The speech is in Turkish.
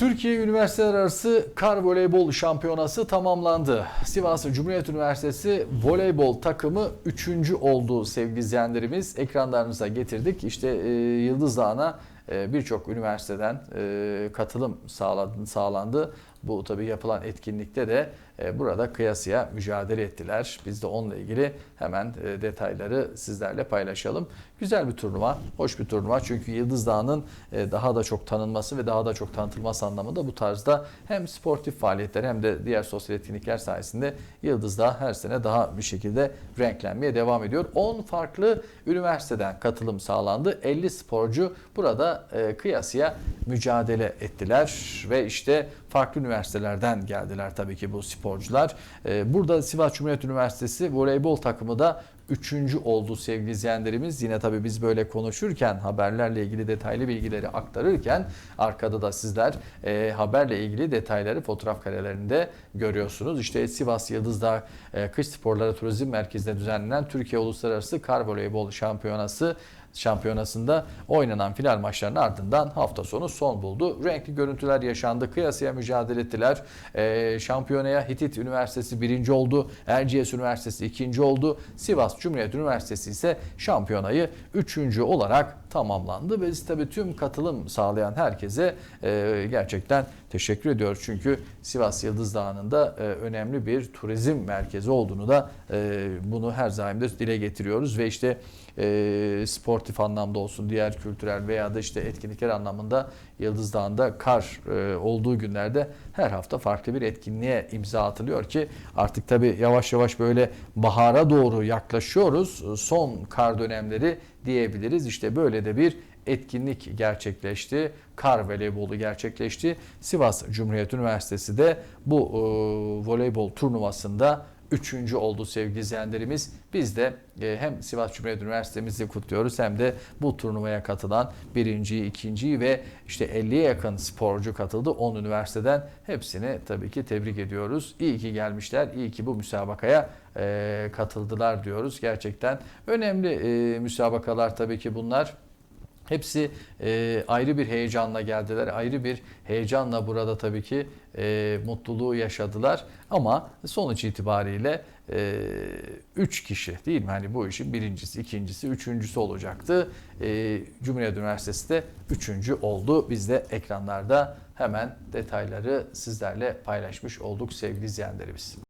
Türkiye Üniversiteler Arası Kar Voleybol Şampiyonası tamamlandı. Sivas Cumhuriyet Üniversitesi voleybol takımı 3. oldu sevgili izleyenlerimiz. Ekranlarınıza getirdik. İşte e, Yıldız Dağı'na e, birçok üniversiteden e, katılım sağladı, sağlandı. Bu tabii yapılan etkinlikte de e, burada kıyasıya mücadele ettiler. Biz de onunla ilgili hemen e, detayları sizlerle paylaşalım. Güzel bir turnuva, hoş bir turnuva. Çünkü Yıldız Dağı'nın e, daha da çok tanınması ve daha da çok tanıtılması anlamında bu tarzda hem sportif faaliyetler hem de diğer sosyal etkinlikler sayesinde Yıldız Dağı her sene daha bir şekilde renklenmeye devam ediyor. 10 farklı üniversiteden katılım sağlandı. 50 sporcu burada kıyasıya mücadele ettiler ve işte farklı üniversitelerden geldiler tabii ki bu sporcular. E, Burada Sivas Cumhuriyet Üniversitesi voleybol takımı da üçüncü oldu sevgili izleyenlerimiz. Yine tabii biz böyle konuşurken haberlerle ilgili detaylı bilgileri aktarırken arkada da sizler e, haberle ilgili detayları fotoğraf karelerinde görüyorsunuz. İşte Sivas Yıldız'da e, Kış Sporları Turizm Merkezi'nde düzenlenen Türkiye Uluslararası Kar Voleybol Şampiyonası şampiyonasında oynanan final maçlarının ardından hafta sonu son buldu. Renkli görüntüler yaşandı. Kıyasıya mücadele ettiler. Ee, şampiyonaya Hitit Üniversitesi birinci oldu. Erciyes Üniversitesi ikinci oldu. Sivas Cumhuriyet Üniversitesi ise şampiyonayı üçüncü olarak tamamlandı. Biz tabii tüm katılım sağlayan herkese e, gerçekten teşekkür ediyoruz. Çünkü Sivas Yıldız Dağı'nın da e, önemli bir turizm merkezi olduğunu da e, bunu her zaman dile getiriyoruz ve işte e, sportif anlamda olsun, diğer kültürel veya da işte etkinlikler anlamında Yıldız Dağı'nda kar e, olduğu günlerde her hafta farklı bir etkinliğe imza atılıyor ki artık tabii yavaş yavaş böyle bahara doğru yaklaşıyoruz. Son kar dönemleri diyebiliriz. İşte böyle de bir etkinlik gerçekleşti. Kar voleybolu gerçekleşti. Sivas Cumhuriyet Üniversitesi de bu e, voleybol turnuvasında üçüncü oldu sevgili izleyenlerimiz. Biz de e, hem Sivas Cumhuriyet Üniversitemizi kutluyoruz hem de bu turnuvaya katılan birinciyi, ikinciyi ve işte 50'ye yakın sporcu katıldı 10 üniversiteden. Hepsini tabii ki tebrik ediyoruz. İyi ki gelmişler, iyi ki bu müsabakaya e, katıldılar diyoruz. Gerçekten önemli e, müsabakalar tabii ki bunlar. Hepsi e, ayrı bir heyecanla geldiler. Ayrı bir heyecanla burada tabii ki e, mutluluğu yaşadılar. Ama sonuç itibariyle 3 kişi değil mi? Hani bu işin birincisi, ikincisi, üçüncüsü olacaktı. E, Cumhuriyet Üniversitesi de üçüncü oldu. Biz de ekranlarda hemen detayları sizlerle paylaşmış olduk sevgili izleyenlerimiz.